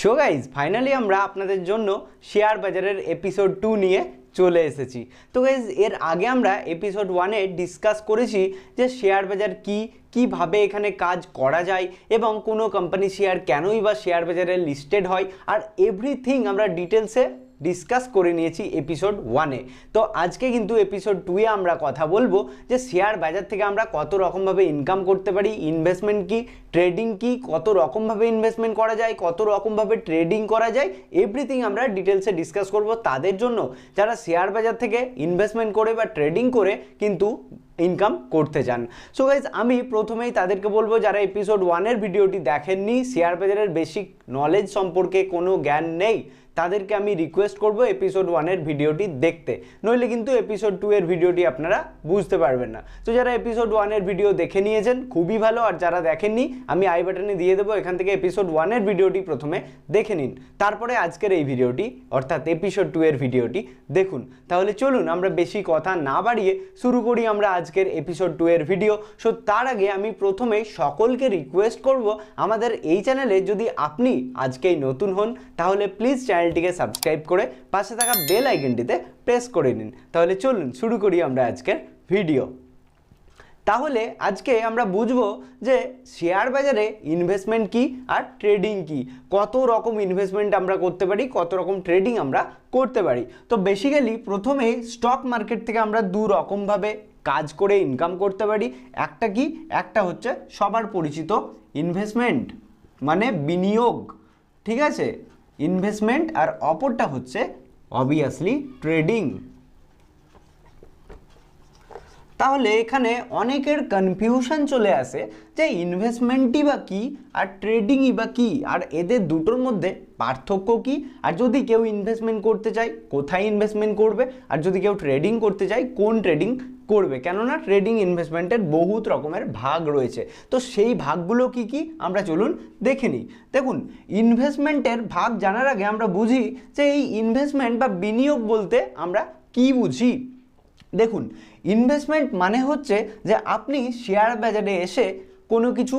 So guys finally আমরা আপনাদের জন্য শেয়ার বাজারের এপিসোড টু নিয়ে চলে এসেছি। তো গাইজ এর আগে আমরা এপিসোড ওয়ানে ডিসকাস করেছি যে শেয়ার বাজার কি, কীভাবে এখানে কাজ করা যায় এবং কোনো কোম্পানি শেয়ার কেনই বা শেয়ার বাজারে লিস্টেড হয়, আর এভরিথিং আমরা ডিটেলসে ডিসকাস করে নিয়েছি এপিসোড ওয়ানে তো আজকে কিন্তু এপিসোড টুয়ে আমরা কথা বলব যে শেয়ার বাজার থেকে আমরা কত রকমভাবে ইনকাম করতে পারি ইনভেস্টমেন্ট কি ট্রেডিং কি, কত রকমভাবে ইনভেস্টমেন্ট করা যায়, কত রকমভাবে ট্রেডিং করা যায় এভরিথিং আমরা ডিটেলসে ডিসকাস করব তাদের জন্য। যারা শেয়ার বাজার থেকে ইনভেস্টমেন্ট করে বা ট্রেডিং করে কিন্তু ইনকাম করতে চান। সো গাইজ আমি প্রথমেই তাদেরকে বলব, যারা এপিসোড ওয়ানের ভিডিওটি দেখেননি শেয়ার বাজারের বেসিক নলেজ সম্পর্কে কোনো জ্ঞান নেই তাদেরকে আমি রিকোয়েস্ট করব এপিসোড ওয়ানের ভিডিওটি দেখতে। নইলে কিন্তু এপিসোড টু এর ভিডিওটি আপনারা বুঝতে পারবেন না। তো যারা এপিসোড ওয়ানের ভিডিও দেখে নিয়েছেন, খুবই ভালো। আর যারা দেখেননি, আমি আই বাটনে দিয়ে দেবো, এখান থেকে এপিসোড ওয়ানের ভিডিওটি প্রথমে দেখে নিন। তারপরে আজকের এই ভিডিওটি, অর্থাৎ এপিসোড টু এর ভিডিওটি দেখুন। তাহলে চলুন, আমরা বেশি কথা না বাড়িয়ে শুরু করি আমরা আজকের এপিসোড টু এর ভিডিও সো তার আগে আমি প্রথমে সকলকে রিকোয়েস্ট করব, আমাদের এই চ্যানেলে যদি আপনি আজকেই নতুন হন, তাহলে প্লিজ চ্যানেলটিকে সাবস্ক্রাইব করে পাশে থাকা বেল আইকনটিতে প্রেস করে নিন। তাহলে চলুন, শুরু করি আমরা আজকের ভিডিও তাহলে আজকে আমরা বুঝব যে শেয়ার বাজারে ইনভেস্টমেন্ট কি আর ট্রেডিং কি। কত রকম ইনভেস্টমেন্ট আমরা করতে পারি, কত রকম ট্রেডিং আমরা করতে পারি। তো বেসিক্যালি প্রথমে স্টক মার্কেট থেকে আমরা দু রকমভাবে কাজ করে ইনকাম করতে পারি। একটা কি? একটা হচ্ছে সবার পরিচিত ইনভেস্টমেন্ট মানে বিনিয়োগ। ঠিক আছে? ইনভেস্টমেন্ট আর অপরটা হচ্ছে অবভিয়াসলি ট্রেডিং তাহলে এখানে অনেকের কনফিউশন চলে আসে যে ইনভেস্টমেন্টই বা কী আর ট্রেডিংই বা কী? আর এদের দুটোর মধ্যে পার্থক্য কি? আর যদি কেউ ইনভেস্টমেন্ট করতে চায়, কোথায় ইনভেস্টমেন্ট করবে? আর যদি কেউ ট্রেডিং করতে চায়, কোন ট্রেডিং করবে। কেননা ট্রেডিং ইনভেস্টমেন্টের বহুত রকমের ভাগ রয়েছে। তো সেই ভাগগুলো কি কি? আমরা চলুন দেখে নিই। দেখুন ইনভেস্টমেন্টের ভাগ জানার আগে আমরা বুঝি যে এই ইনভেস্টমেন্ট বা বিনিয়োগ বলতে আমরা কি বুঝি? দেখুন ইনভেস্টমেন্ট মানে হচ্ছে যে আপনি শেয়ার বাজারে এসে কোনো কিছু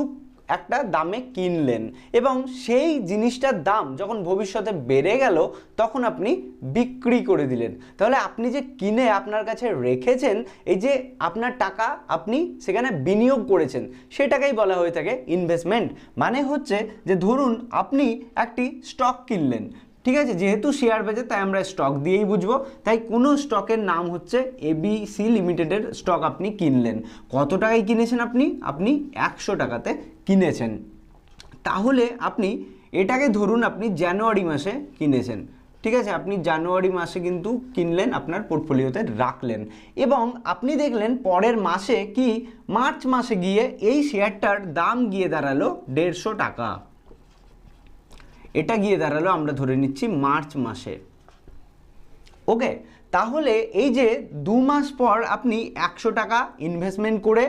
একটা দামে কিনলেন এবং সেই জিনিসটার দাম যখন ভবিষ্যতে বেড়ে গেল, তখন আপনি বিক্রি করে দিলেন। তাহলে আপনি যে কিনে আপনার কাছে রেখেছেন, এই যে আপনার টাকা আপনি সেখানে বিনিয়োগ করেছেন, সেটাকেই বলা হয়ে থাকে ইনভেস্টমেন্ট মানে হচ্ছে যে ধরুন আপনি একটি স্টক কিনলেন ঠিক আছে? যেহেতু শেয়ার বাজার তাই আমরা স্টক দিয়েই বুঝব। তাই কোনো স্টকের নাম হচ্ছে এবিসি লিমিটেডের স্টক আপনি কিনলেন। কত টাকায় কিনেছেন আপনি? আপনি একশো টাকাতে কিনেছেন। তাহলে আপনি এটাকে ধরুন আপনি জানুয়ারি মাসে কিনেছেন। ঠিক আছে? আপনি জানুয়ারি মাসে কিন্তু কিনলেন, আপনার পোর্টফোলিওতে রাখলেন। এবং আপনি দেখলেন পরের মাসে কি? মার্চ মাসে গিয়ে এই শেয়ারটার দাম গিয়ে দাঁড়াল দেড়শো টাকা। এটা গিয়ে দাঁড়াল, আমরা ধরে নিচ্ছি মার্চ মাসে। ওকে, তাহলে এই যে দু মাস পর আপনি একশো টাকা ইনভেস্টমেন্ট করে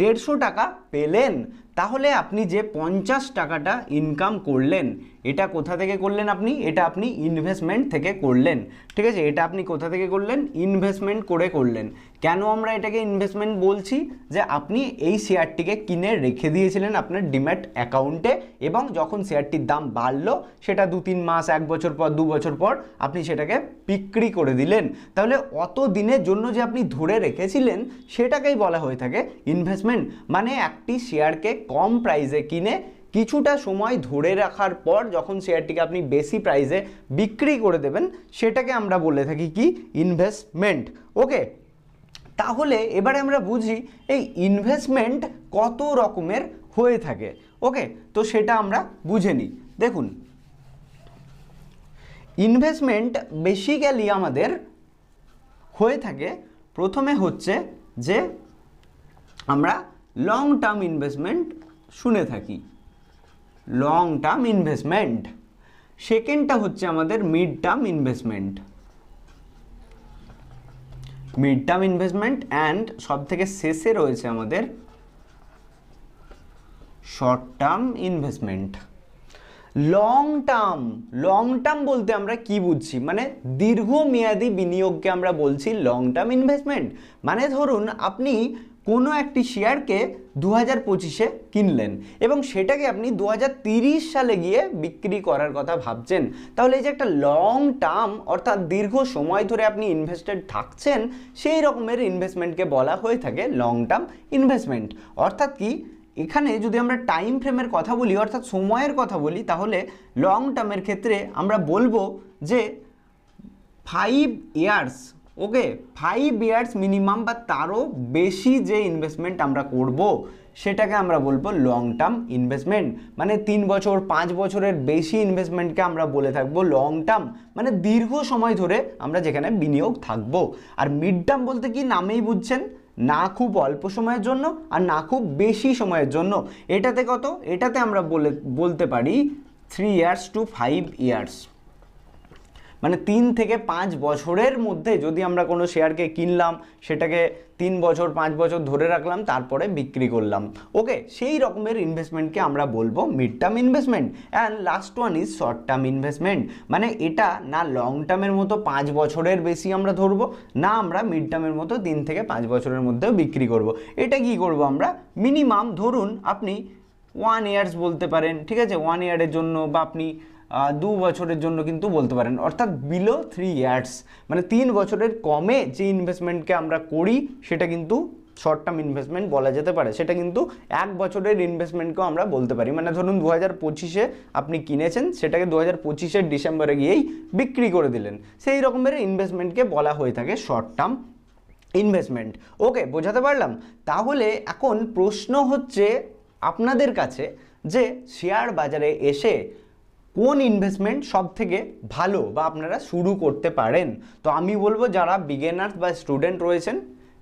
দেড়শো টাকা পেলেন, তাহলে আপনি যে পঞ্চাশ টাকাটা ইনকাম করলেন এটা কোথা থেকে করলেন আপনি? এটা আপনি ইনভেস্টমেন্ট থেকে করলেন। ঠিক আছে? এটা আপনি কোথা থেকে করলেন? ইনভেস্টমেন্ট করে করলেন। কেন আমরা এটাকে ইনভেস্টমেন্ট বলছি? যে আপনি এই শেয়ারটিকে কিনে রেখে দিয়েছিলেন আপনার ডিম্যাট অ্যাকাউন্টে এবং যখন শেয়ারটির দাম বাড়লো, সেটা দু তিন মাস, এক বছর পর, দু বছর পর আপনি সেটাকে বিক্রি করে দিলেন। তাহলে অত দিনের জন্য যে আপনি ধরে রেখেছিলেন, সেটাকেই বলা হয়ে থাকে ইনভেস্টমেন্ট মানে একটি শেয়ারকে কম প্রাইসে কিনে কিছুটা সময় ধরে রাখার পর যখন শেয়ারটিকে আপনি বেশি প্রাইসে বিক্রি করে দেবেন, সেটাকে আমরা বলে থাকি কি? ইনভেস্টমেন্ট ওকে তাহলে এবারে আমরা বুঝি এই ইনভেস্টমেন্ট কত রকমের হয়ে থাকে। ওকে তো সেটা আমরা বুঝে নিই। দেখুন ইনভেস্টমেন্ট বেসিক্যালি আমাদের হয়ে থাকে, প্রথমে হচ্ছে যে আমরা লং টার্ম ইনভেস্টমেন্ট শুনে থাকি। লং টার্ম ইনভেস্টমেন্ট সেকেন্ডটা হচ্ছে আমাদের mid term investment mid term investment and সব থেকে শেষে রয়েছে আমাদের short term investment long term long term বলতে আমরা কি বুঝছি? মানে দীর্ঘমেয়াদী বিনিয়োগকে আমরা বলছি লং টার্ম ইনভেস্টমেন্ট মানে ধরুন আপনি কোনো একটি শেয়ারকে দু হাজার পঁচিশে কিনলেন এবং সেটাকে আপনি দু সালে গিয়ে বিক্রি করার কথা ভাবছেন। তাহলে এই যে একটা লং টার্ম অর্থাৎ দীর্ঘ সময় ধরে আপনি ইনভেস্টেড থাকছেন, সেই রকমের ইনভেস্টমেন্টকে বলা হয়ে থাকে লং টার্ম ইনভেস্টমেন্ট অর্থাৎ কি? এখানে যদি আমরা টাইম ফ্রেমের কথা বলি, অর্থাৎ সময়ের কথা বলি, তাহলে লং টার্মের ক্ষেত্রে আমরা বলব যে five years okay five years minimum বা তারও বেশি যে ইনভেস্টমেন্ট আমরা করব, সেটাকে আমরা বলব লং টার্ম ইনভেস্টমেন্ট মানে তিন বছর, পাঁচ বছরের বেশি ইনভেস্টমেন্টকে আমরা বলে থাকব লং টার্ম মানে দীর্ঘ সময় ধরে আমরা যেখানে বিনিয়োগ থাকব। আর মিড টার্ম বলতে কি নামেই বুঝছেন? না খুব অল্প সময়ের জন্য আর না খুব বেশি সময়ের জন্য। এটাতে কত? এটাতে আমরা বলে, বলতে পারি three years to five years মানে তিন থেকে পাঁচ বছরের মধ্যে যদি আমরা কোনো শেয়ারকে কিনলাম, সেটাকে তিন বছর, পাঁচ বছর ধরে রাখলাম, তারপরে বিক্রি করলাম। ওকে, সেই রকমের ইনভেস্টমেন্টকে আমরা বলব mid term investment and last one is short term investment মানে এটা না লং টার্মের মতো পাঁচ বছরের বেশি আমরা ধরবো, না আমরা মিড টার্মের মতো তিন থেকে পাঁচ বছরের মধ্যেও বিক্রি করব। এটা কি করব আমরা? মিনিমাম ধরুন আপনি ওয়ান ইয়ার্স বলতে পারেন, ঠিক আছে? ওয়ান ইয়ারের জন্য বা আপনি দু বছরের জন্য কিন্তু বলতে পারেন। অর্থাৎ বিলো থ্রি ইয়ার্স মানে তিন বছরের কমে যে ইনভেস্টমেন্টকে আমরা করি, সেটা কিন্তু শর্ট টার্ম ইনভেস্টমেন্ট বলা যেতে পারে। সেটা কিন্তু এক বছরের ইনভেস্টমেন্টকেও আমরা বলতে পারি। মানে ধরুন দু হাজার পঁচিশে আপনি কিনেছেন, সেটাকে দু হাজার পঁচিশের ডিসেম্বরে গিয়েই বিক্রি করে দিলেন। সেই রকমের ইনভেস্টমেন্টকে বলা হয়ে থাকে শর্ট টার্ম ইনভেস্টমেন্ট ওকে বোঝাতে পারলাম? তাহলে এখন প্রশ্ন হচ্ছে আপনাদের কাছে যে শেয়ার বাজারে এসে কোন ইনভেস্টমেন্ট সব থেকে ভালো বা আপনারা শুরু করতে পারেন? তো আমি বলব যারা বিগেনার্স বা স্টুডেন্ট রয়েছেন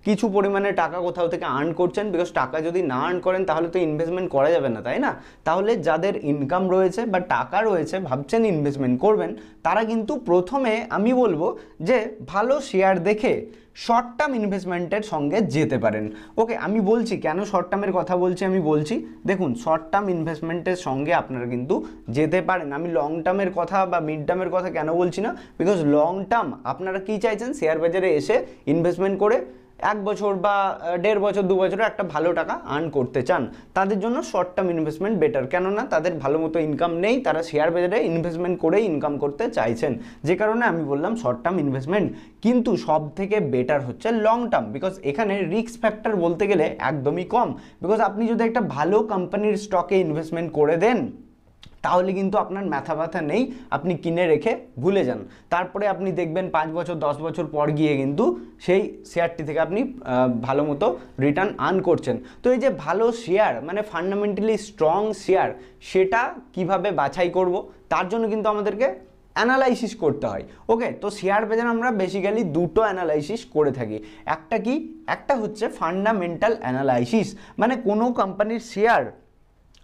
কিছু পরিমাণে টাকা কোথাও থেকে আর্ন করছেন বিকজ টাকা যদি না আর্ন করেন, তাহলে তো ইনভেস্টমেন্ট করা যাবে না, তাই না? তাহলে যাদের ইনকাম রয়েছে বা টাকা রয়েছে, ভাবছেন ইনভেস্টমেন্ট করবেন, তারা কিন্তু প্রথমে আমি বলব যে, ভালো শেয়ার দেখে শর্ট টার্ম ইনভেস্টমেন্টের সঙ্গে যেতে পারেন। ওকে আমি বলছি, কেন শর্ট টার্মের কথা বলছি, আমি বলছি, দেখুন শর্ট টার্ম ইনভেস্টমেন্টের সঙ্গে আপনারা কিন্তু যেতে পারেন। আমি লং টার্মের কথা বা মিড টার্মের কথা কেন বলছি না? বিকজ লং টার্ম আপনারা কি চাইছেন? শেয়ার বাজারে এসে ইনভেস্টমেন্ট করে এক বছর বা দেড় বছর, দু বছরে একটা ভালো টাকা আর্ন করতে চান, তাদের জন্য শর্ট টার্ম ইনভেস্টমেন্ট বেটার কেননা, তাদের ভালো মতো ইনকাম নেই, তারা শেয়ার বাজারে ইনভেস্টমেন্ট করেই ইনকাম করতে চাইছেন। যে কারণে আমি বললাম শর্ট টার্ম ইনভেস্টমেন্ট কিন্তু সব থেকে বেটার হচ্ছে লং টার্ম বিকজ এখানে রিস্ক ফ্যাক্টর বলতে গেলে একদমই কম। বিকজ আপনি যদি একটা ভালো কোম্পানির স্টকে ইনভেস্টমেন্ট করে দেন তাহলে কিন্তু আপনার ম্যাথা ব্যথা নেই, আপনি কিনে রেখে ভুলে যান। তারপরে আপনি দেখবেন পাঁচ বছর, দশ বছর পর গিয়ে কিন্তু সেই শেয়ারটি থেকে আপনি ভালো মতো রিটার্ন আর্ন করছেন। তো এই যে ভালো শেয়ার মানে ফান্ডামেন্টালি স্ট্রং শেয়ার, সেটা কীভাবে বাছাই করব, তার জন্য কিন্তু আমাদেরকে অ্যানালাইসিস করতে হয়। ওকে তো শেয়ার বাজার আমরা বেসিক্যালি দুটো অ্যানালাইসিস করে থাকি। একটা কি? একটা হচ্ছে ফান্ডামেন্টাল অ্যানালাইসিস মানে কোনো কোম্পানির শেয়ার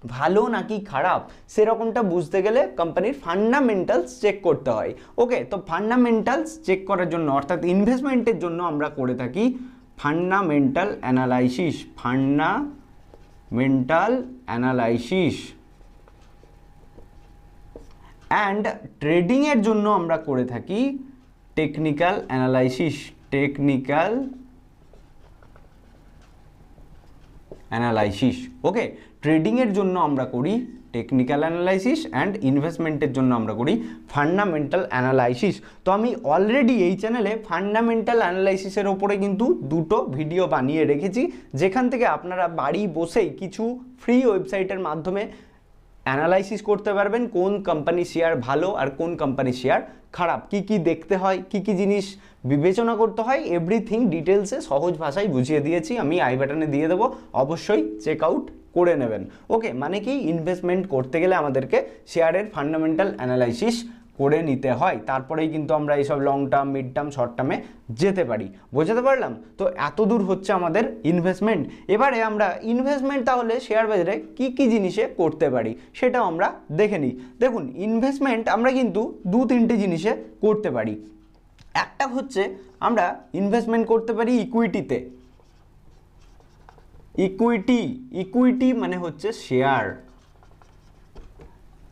ভালো নাকি খারাপ, সেরকমটা বুঝতে গেলে কোম্পানির ফান্ডামেন্টালস চেক করতে হয়। ওকে তো ফান্ডামেন্টালস চেক করার জন্য, অর্থাৎ ইনভেস্টমেন্টের জন্য আমরা করে থাকি fundamental analysis fundamental analysis and ট্রেডিংয়ের জন্য আমরা করে থাকি technical analysis technical analysis okay ট্রেডিংয়ের জন্য আমরা করি টেকনিক্যাল অ্যানালাইসিস অ্যান্ড ইনভেস্টমেন্টের জন্য আমরা করি ফান্ডামেন্টাল অ্যানালাইসিস তো আমি অলরেডি এই চ্যানেলে ফান্ডামেন্টাল অ্যানালাইসিসের ওপরে কিন্তু দুটো ভিডিও বানিয়ে রেখেছি। যেখান থেকে আপনারা বাড়ি বসেই কিছু ফ্রি ওয়েবসাইটের মাধ্যমে অ্যানালাইসিস করতে পারবেন কোন কোম্পানি শেয়ার ভালো আর কোন কোম্পানি শেয়ার খারাপ। কি কি দেখতে হয়, কি কি জিনিস বিবেচনা করতে হয় এভরিথিং ডিটেলসে সহজ ভাষায় বুঝিয়ে দিয়েছি। আমি আই বাটনে দিয়ে দেবো। অবশ্যই চেক আউট করে নেবেন। ওকে মানে কি ইনভেস্টমেন্ট করতে গেলে আমাদেরকে শেয়ারের ফান্ডামেন্টাল অ্যানালাইসিস করে নিতে হয়, তারপরেই কিন্তু আমরা এইসব long term mid term short টার্মে যেতে পারি। বোঝাতে পারলাম? তো এত দূর হচ্ছে আমাদের ইনভেস্টমেন্ট এবারে আমরা ইনভেস্টমেন্ট তাহলে শেয়ার বাজারে কি কি জিনিসে করতে পারি সেটাও আমরা দেখে নিই। দেখুন ইনভেস্টমেন্ট আমরা কিন্তু দু, তিনটে জিনিসে করতে পারি। একটা হচ্ছে আমরা ইনভেস্টমেন্ট করতে পারি ইকুইটিতে ইকুইটি ইকুইটি মানে হচ্ছে শেয়ার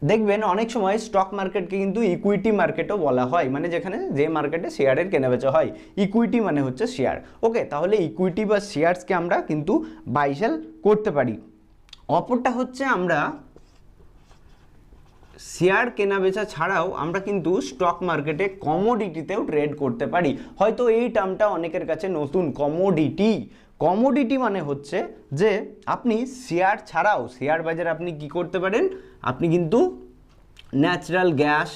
দেখবেন অনেক সময় স্টক মার্কেটকে কিন্তু ইকুইটি মার্কেটও বলা হয়। মানে যেখানে যে মার্কেটে শেয়ারের কেনাবেচা হয়। ইকুইটি মানে হচ্ছে শেয়ার ওকে তাহলে ইকুইটি বা শেয়ারসকে আমরা কিন্তু বাইসেল করতে পারি। অপরটা হচ্ছে আমরা শেয়ার কেনাবেচা ছাড়াও আমরা কিন্তু স্টক মার্কেটে কমোডিটিতেও ট্রেড করতে পারি। হয়তো এই টার্মটা অনেকের কাছে নতুন কমোডিটি কমোডিটি মানে হচ্ছে যে আপনি শেয়ার ছাড়াও শেয়ার বাজারে আপনি কি করতে পারেন? আপনি কিন্তু ন্যাচারাল গ্যাস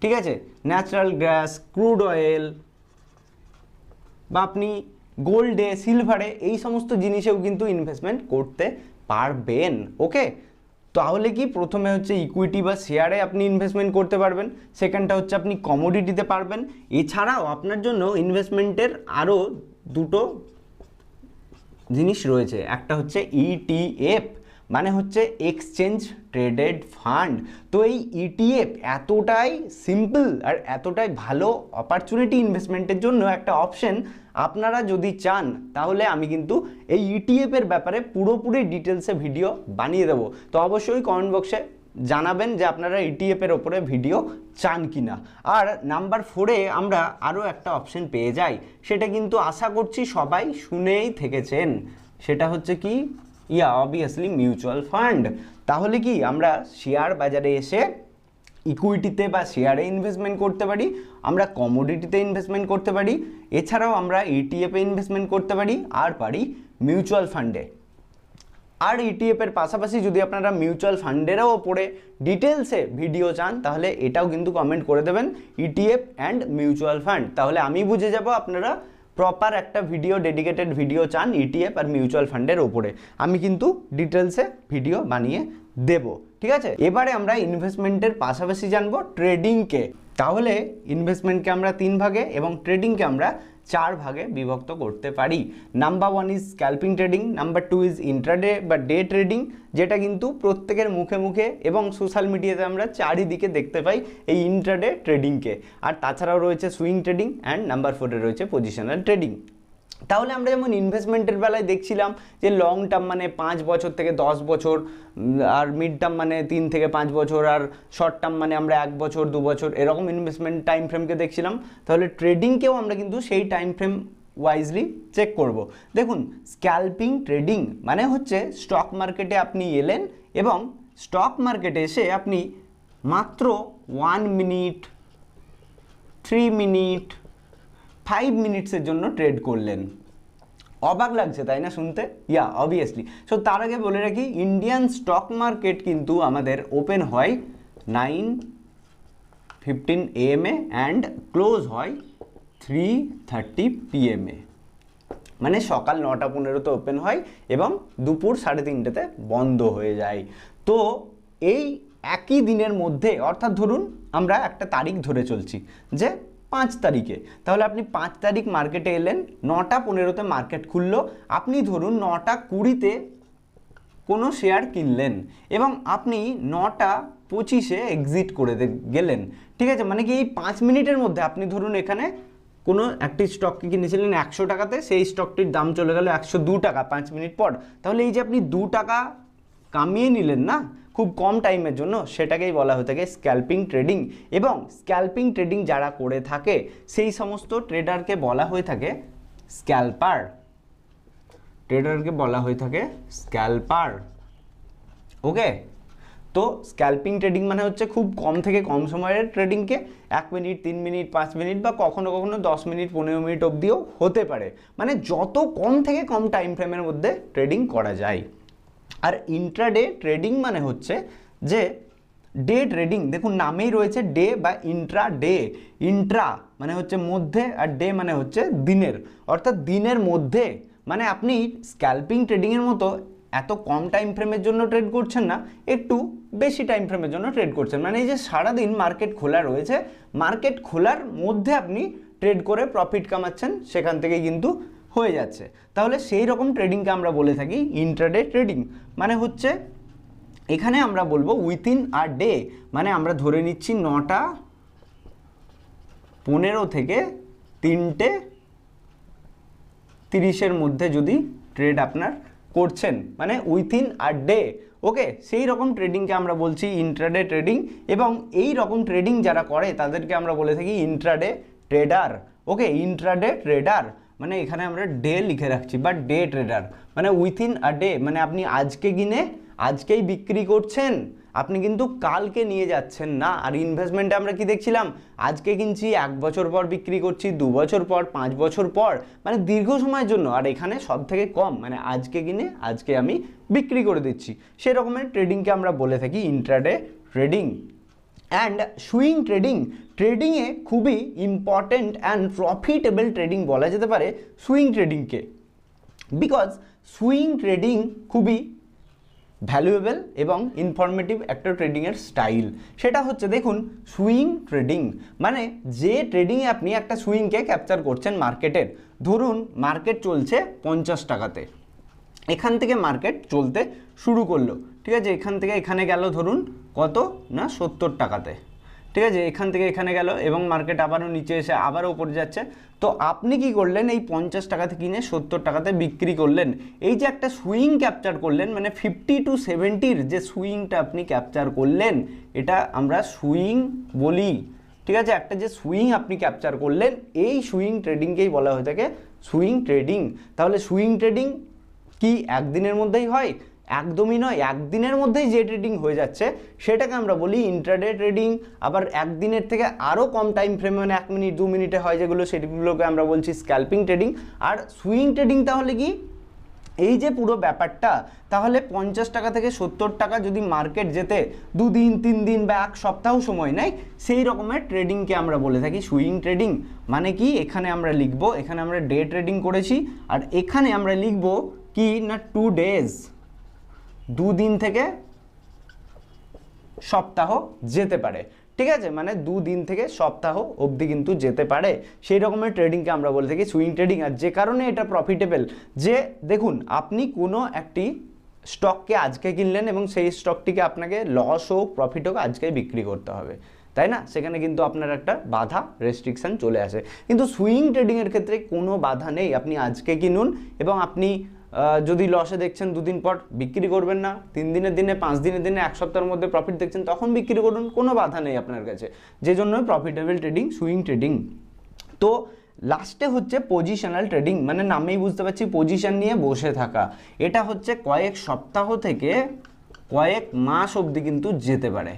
ঠিক আছে? ন্যাচারাল গ্যাস ক্রুড অয়েল বা আপনি গোল্ডে সিলভারে এই সমস্ত জিনিসেও কিন্তু ইনভেস্টমেন্ট করতে পারবেন ওকে তাহলে কি প্রথমে হচ্ছে ইকুইটি বা শেয়ারে আপনি ইনভেস্টমেন্ট করতে পারবেন সেকেন্ডটা হচ্ছে আপনি কমোডিটিতে পারবেন। এছাড়াও আপনার জন্য ইনভেস্টমেন্টের আরও দুটো জিনিস রয়েছে। একটা হচ্ছে ইটিএফ মানে হচ্ছে এক্সচেঞ্জ ট্রেডেড ফান্ড তো এই ইটিএফ এতটাই সিম্পল আর এতটাই ভালো অপরচুনিটি ইনভেস্টমেন্টের জন্য একটা অপশন আপনারা যদি চান, তাহলে আমি কিন্তু এই ইটিএফের ব্যাপারে পুরোপুরি ডিটেলসে ভিডিও বানিয়ে দেবো। তো অবশ্যই কমেন্ট বক্সে জানাবেন যে আপনারা ইটিএফ এর ওপরে ভিডিও চান কি না আর নাম্বার ফোরে আমরা আরও একটা অপশন পেয়ে যাই। সেটা কিন্তু আশা করছি সবাই শুনেই থেকেছেন। সেটা হচ্ছে কি? ইয়া অবভিয়াসলি মিউচুয়াল ফান্ড তাহলে কি আমরা শেয়ার বাজারে এসে ইকুইটিতে বা শেয়ারে ইনভেস্টমেন্ট করতে পারি, আমরা কমোডিটিতে ইনভেস্টমেন্ট করতে পারি, এছাড়াও আমরা ইটিএফে ইনভেস্টমেন্ট করতে পারি, আর পারি মিউচুয়াল ফান্ডে আর ইটিএফ এর পাশাপাশি যদি আপনারা মিউচুয়াল ফান্ডেরও ওপরে ডিটেলসে ভিডিও চান, তাহলে এটাও কিন্তু কমেন্ট করে দেবেন ইটিএফ অ্যান্ড মিউচুয়াল ফান্ড তাহলে আমি বুঝে যাব আপনারা প্রপার একটা ভিডিও ডেডিকেটেড ভিডিও চান ইটিএফ আর মিউচুয়াল ফান্ডের ওপরে। আমি কিন্তু ডিটেলসে ভিডিও বানিয়ে দেব, ঠিক আছে? এবারে আমরা ইনভেস্টমেন্টের পাশাপাশি জানব ট্রেডিংকে তাহলে ইনভেস্টমেন্টকে আমরা তিন ভাগে এবং ট্রেডিংকে আমরা চার ভাগে বিভক্ত করতে পারি। Number one is scalping trading number two is intraday বা ডে ট্রেডিং যেটা কিন্তু প্রত্যেকের মুখে মুখে এবং সোশ্যাল মিডিয়াতে আমরা চারিদিকে দেখতে পাই এই ইন্ট্রাডে ট্রেডিংকে আর তাছাড়াও রয়েছে সুইং ট্রেডিং অ্যান্ড নাম্বার ফোরে রয়েছে পজিশনাল ট্রেডিং তাহলে আমরা যেমন ইনভেস্টমেন্টের বেলায় দেখছিলাম যে লং টার্ম মানে পাঁচ বছর থেকে দশ বছর আর মিড টার্ম মানে তিন থেকে পাঁচ বছর, আর শর্ট টার্ম মানে আমরা এক বছর, দু বছর, এরকম ইনভেস্টমেন্ট টাইম ফ্রেমকে দেখছিলাম। তাহলে ট্রেডিংকেও আমরা কিন্তু সেই টাইম ফ্রেম ওয়াইজলি চেক করব। দেখুন স্ক্যাল্পিং ট্রেডিং মানে হচ্ছে স্টক মার্কেটে আপনি এলেন এবং স্টক মার্কেটে এসে আপনি মাত্র one minute three minute five মিনিটসের জন্য ট্রেড করলেন। অবাক লাগছে, তাই না শুনতে? ইয়া অবভিয়াসলি সো তার আগে বলে রাখি ইন্ডিয়ান স্টক মার্কেট কিন্তু আমাদের ওপেন হয় নাইন ফিফটিন এএমএ অ্যান্ড ক্লোজ হয় থ্রি থার্টি পিএমএ মানে সকাল নটা পনেরোতে ওপেন হয় এবং দুপুর সাড়ে তিনটেতে বন্ধ হয়ে যায়। তো, এই একই দিনের মধ্যে, অর্থাৎ ধরুন আমরা একটা তারিখ ধরে চলছি যে পাঁচ তারিখে। তাহলে আপনি পাঁচ তারিখ মার্কেটে এলেন, নটা পনেরোতে মার্কেট খুললো, আপনি ধরুন নটা কুড়িতে কোনো শেয়ার কিনলেন এবং আপনি নটা পঁচিশে এক্সিট করে গেলেন। ঠিক আছে? মানে কি এই পাঁচ মিনিটের মধ্যে আপনি ধরুন এখানে কোনো একটি স্টককে কিনেছিলেন একশো টাকাতে, সেই স্টকটির দাম চলে গেল একশো দু টাকা পাঁচ মিনিট পর। তাহলে এই যে আপনি দু টাকা কামিয়ে নিলেন না খুব কম টাইমের জন্য সেটাকেই বলা হয়ে থাকে স্ক্যাল্পিং ট্রেডিং এবং স্ক্যাল্পিং ট্রেডিং যারা করে থাকে, সেই সমস্ত ট্রেডারকে বলা হয়ে থাকে স্ক্যাল্পার ট্রেডারকে বলা হয়ে থাকে স্ক্যাল্পার ওকে তো স্ক্যাল্পিং ট্রেডিং মানে হচ্ছে খুব কম থেকে কম সময়ের ট্রেডিংকে এক মিনিট তিন মিনিট পাঁচ মিনিট বা কখনো কখনো দশ মিনিট পনেরো মিনিট অবধিও হতে পারে। মানে যত কম থেকে কম টাইম ফ্রেমের মধ্যে ট্রেডিং করা যায়। আর ইন্ট্রাডে ট্রেডিং মানে হচ্ছে যে ডে ট্রেডিং দেখুন নামেই রয়েছে ডে বা ইন্ট্রা ডে ইন্ট্রা মানে হচ্ছে মধ্যে আর ডে মানে হচ্ছে দিনের। অর্থাৎ দিনের মধ্যে মানে আপনি স্ক্যাল্পিং ট্রেডিংয়ের মতো এত কম টাইম ফ্রেমের জন্য ট্রেড করছেন না, একটু বেশি টাইম ফ্রেমের জন্য ট্রেড করছেন। মানে এই যে সারাদিন মার্কেট খোলা রয়েছে মার্কেট খোলার মধ্যে আপনি ট্রেড করে প্রফিট কামাচ্ছেন, সেখান থেকে কিন্তু হয়ে যাচ্ছে। তাহলে সেই রকম ট্রেডিংকে আমরা বলে থাকি ইন্ট্রাডে ট্রেডিং মানে হচ্ছে এখানে আমরা বলব উইথিন আর ডে মানে আমরা ধরে নিচ্ছি নটা পনেরো থেকে তিনটে তিরিশের মধ্যে যদি ট্রেড আপনার করছেন। মানে উইথিন আ ডে ওকে সেই রকম ট্রেডিংকে আমরা বলছি ইন্ট্রাডে ট্রেডিং এবং এই রকম ট্রেডিং যারা করে, তাদেরকে আমরা বলে থাকি intraday trader okay intraday trader মানে এখানে আমরা ডে লিখে রাখছি বা ডে ট্রেডার মানে উইথিন আ ডে মানে আপনি আজকে কিনে আজকেই বিক্রি করছেন, আপনি কিন্তু কালকে নিয়ে যাচ্ছেন না। আর ইনভেস্টমেন্টে আমরা কি দেখছিলাম? আজকে কিনছি, এক বছর পর বিক্রি করছি, দু বছর পর, পাঁচ বছর পর মানে দীর্ঘ সময়ের জন্য। আর এখানে সব থেকে কম মানে আজকে কিনে আজকে আমি বিক্রি করে দিচ্ছি। সেরকমের ট্রেডিংকে আমরা বলে থাকি intraday trading and swing trading ট্রেডিংয়ে খুবই ইম্পর্ট্যান্ট অ্যান্ড প্রফিটেবল ট্রেডিং বলা যেতে পারে সুইং ট্রেডিংকে বিকজ সুইং ট্রেডিং খুবই ভ্যালুয়েবল এবং ইনফরমেটিভ একটা ট্রেডিংয়ের স্টাইল সেটা হচ্ছে দেখুন সুইং ট্রেডিং মানে যে ট্রেডিংয়ে আপনি একটা সুইংকে ক্যাপচার করছেন মার্কেটের ধরুন মার্কেট চলছে পঞ্চাশ টাকাতে। এখান থেকে মার্কেট চলতে শুরু করল। ঠিক আছে, এখান থেকে এখানে গেল ধরুন কত না সত্তর টাকাতে। ঠিক আছে? এখান থেকে এখানে গেল এবং মার্কেট আবারও নিচে এসে আবারও উপরে যাচ্ছে। তো আপনি কি করলেন? এই পঞ্চাশ টাকাতে কিনে সত্তর টাকাতে বিক্রি করলেন। এই যে একটা সুইং ক্যাপচার করলেন মানে ফিফটি টু সেভেন্টির যে সুইংটা আপনি ক্যাপচার করলেন, এটা আমরা সুইং বলি। ঠিক আছে? একটা যে সুইং আপনি ক্যাপচার করলেন, এই সুইং ট্রেডিংকেই বলা হয়ে থাকে? সুইং ট্রেডিং তাহলে সুইং ট্রেডিং কি একদিনের মধ্যেই হয়? একদমই নয়, একদিনের মধ্যেই যে ট্রেডিং হয়ে যাচ্ছে, সেটাকে আমরা বলি ইন্ট্রাডে ট্রেডিং আবার একদিনের থেকে আরও কম টাইম ফ্রেমে মানে এক মিনিট, দু মিনিটে হয় যেগুলো, সেগুলোকে আমরা বলছি স্ক্যাল্পিং ট্রেডিং আর সুইং ট্রেডিং তাহলে কি? এই যে পুরো ব্যাপারটা, তাহলে পঞ্চাশ টাকা থেকে সত্তর টাকা যদি মার্কেট যেতে দুদিন তিন দিন বা এক সপ্তাহ সময় নেয়, সেই রকমের ট্রেডিংকে আমরা বলে থাকি সুইং ট্রেডিং মানে কি? এখানে আমরা লিখব, এখানে আমরা ডে ট্রেডিং করেছি, আর এখানে আমরা লিখব কি না টু ডেজ দুদিন থেকে সপ্তাহ যেতে পারে। ঠিক আছে? মানে দুদিন থেকে সপ্তাহ অবধি কিন্তু যেতে পারে। সেই রকমের ট্রেডিংকে আমরা বলে থাকি সুইং ট্রেডিং আর যে কারণে এটা প্রফিটেবল যে দেখুন, আপনি কোনো একটি স্টককে আজকে কিনলেন এবং সেই স্টকটিকে আপনাকে লস হোক প্রফিট হোক, আজকে বিক্রি করতে হবে। তাই না? সেখানে কিন্তু আপনার একটা বাধা রেস্ট্রিকশন চলে আসে। কিন্তু সুইং ট্রেডিংয়ের ক্ষেত্রে কোনো বাধা নেই। আপনি আজকে কিনুন এবং আপনি যদি লসে দেখছেন দুদিন পর, বিক্রি করবেন না। তিন দিনের দিনে, পাঁচ দিনের দিনে, এক সপ্তাহের মধ্যে প্রফিট দেখছেন, তখন বিক্রি করুন, কোনো বাধা নেই আপনার কাছে। যে জন্য প্রফিটেবল ট্রেডিং সুইং ট্রেডিং তো লাস্টে হচ্ছে পজিশনাল ট্রেডিং মানে নামেই বুঝতে পারছি পজিশন নিয়ে বসে থাকা। এটা হচ্ছে কয়েক সপ্তাহ থেকে কয়েক মাস অবধি কিন্তু যেতে পারে।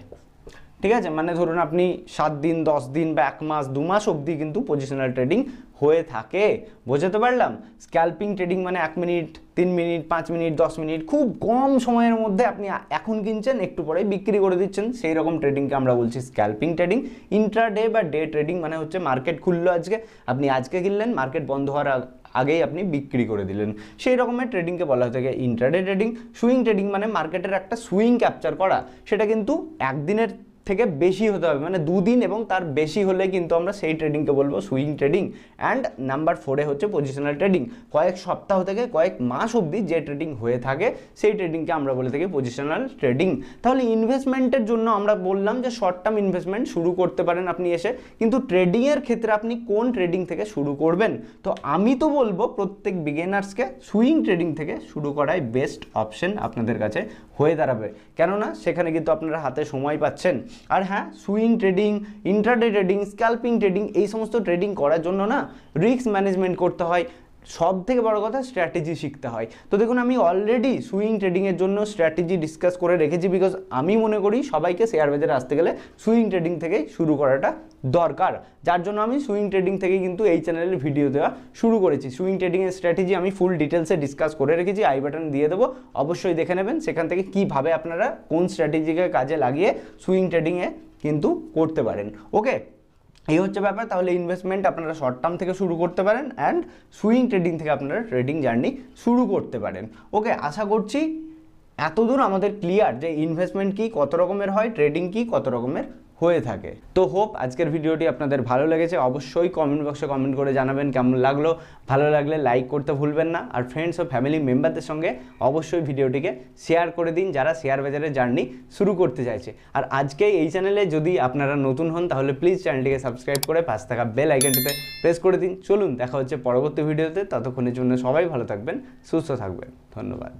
ঠিক আছে? মানে ধরুন আপনি সাত দিন, দশ দিন বা এক মাস, দু মাস অবধি কিন্তু পজিশনাল ট্রেডিং হয়ে থাকে, বোঝাতে পারলাম? স্ক্যাল্পিং ট্রেডিং মানে এক মিনিট, তিন মিনিট, পাঁচ মিনিট, দশ মিনিট, খুব কম সময়ের মধ্যে আপনি এখন কিনছেন, একটু পরে বিক্রি করে দিচ্ছেন। সেই রকম ট্রেডিংকে আমরা বলছি স্ক্যাল্পিং ট্রেডিং ইন্ট্রা ডে বা ডে ট্রেডিং মানে হচ্ছে মার্কেট খুললো আজকে। আপনি আজকে কিনলেন মার্কেট বন্ধ হওয়ার আগেই আপনি বিক্রি করে দিলেন। সেই রকমের ট্রেডিংকে বলা হয়ে থাকে ইন্ট্রাডে ট্রেডিং সুইং ট্রেডিং মানে মার্কেটের একটা সুইং ক্যাপচার করা। সেটা কিন্তু একদিনের থেকে বেশি হতে হবে। মানে দুদিন এবং তার বেশি হলে কিন্তু আমরা সেই ট্রেডিংকে বলব সুইং ট্রেডিং অ্যান্ড নাম্বার ফোরে হচ্ছে পজিশনাল ট্রেডিং কয়েক সপ্তাহ থেকে কয়েক মাস অবধি যে ট্রেডিং হয়ে থাকে, সেই ট্রেডিংকে আমরা বলে থাকি পজিশনাল ট্রেডিং তাহলে ইনভেস্টমেন্টের জন্য আমরা বললাম যে শর্ট টার্ম ইনভেস্টমেন্ট শুরু করতে পারেন আপনি এসে। কিন্তু ট্রেডিংয়ের ক্ষেত্রে আপনি কোন ট্রেডিং থেকে শুরু করবেন? তো আমি তো বলব প্রত্যেক বিগেনার্সকে সুইং ট্রেডিং থেকে শুরু করাই বেস্ট অপশন আপনাদের কাছে হয়ে দাঁড়াবে। কেননা সেখানে কিন্তু আপনারা হাতে সময় পাচ্ছেন। আর হ্যাঁ swing trading intraday trading scalping trading এই সমস্ত ট্রেডিং করার জন্য না রিস্ক ম্যানেজমেন্ট করতে হয়। সব থেকে বড় কথা স্ট্র্যাটেজি শিখতে হয়। তো দেখুন, আমি অলরেডি সুইং ট্রেডিংয়ের জন্য স্ট্র্যাটেজি ডিসকাস করে রেখেছি বিকজ আমি মনে করি সবাইকে শেয়ার বাজারে আসতে গেলে সুইং ট্রেডিং থেকে শুরু করাটা দরকার। যার জন্য আমি সুইং ট্রেডিং থেকে কিন্তু এই চ্যানেলের ভিডিও দেওয়া শুরু করেছি। সুইং ট্রেডিংয়ের স্ট্র্যাটেজি আমি ফুল ডিটেলসে ডিসকাস করে রেখেছি আই বাটন দিয়ে দেবো। অবশ্যই দেখে নেবেন সেখান থেকে কীভাবে আপনারা কোন স্ট্র্যাটেজিকে কাজে লাগিয়ে সুইং ট্রেডিংয়ে কিন্তু করতে পারেন। ওকে এই হচ্ছে ব্যাপার, তাহলে ইনভেস্টমেন্ট আপনারা শর্ট টার্ম থেকে শুরু করতে পারেন অ্যান্ড সুইং ট্রেডিং থেকে আপনারা ট্রেডিং জার্নি শুরু করতে পারেন। ওকে আশা করছি এতদূর আমাদের ক্লিয়ার যে ইনভেস্টমেন্ট কি, কত রকমের হয় ট্রেডিং কি, কত রকমের হয়ে থাকে। তো হোপ আজকের ভিডিওটি আপনাদের ভালো লেগেছে। অবশ্যই কমেন্ট বক্সে কমেন্ট করে জানাবেন কেমন লাগল। ভালো লাগলে লাইক করতে ভুলবেন না। আর ফ্রেন্ডস ও ফ্যামিলি মেম্বারদের সঙ্গে অবশ্যই ভিডিওটিকে শেয়ার করে দিন যারা শেয়ার বাজারের জার্নি শুরু করতে চাইছে। আর আজকে এই চ্যানেলে যদি আপনারা নতুন হন, তাহলে প্লিজ চ্যানেলটিকে সাবস্ক্রাইব করে পাশ থাকা বেল আইকনটিতে প্রেস করে দিন। চলুন, দেখা হচ্ছে পরবর্তী ভিডিওতে ততক্ষণের জন্য সবাই ভালো থাকবেন, সুস্থ থাকবেন। ধন্যবাদ।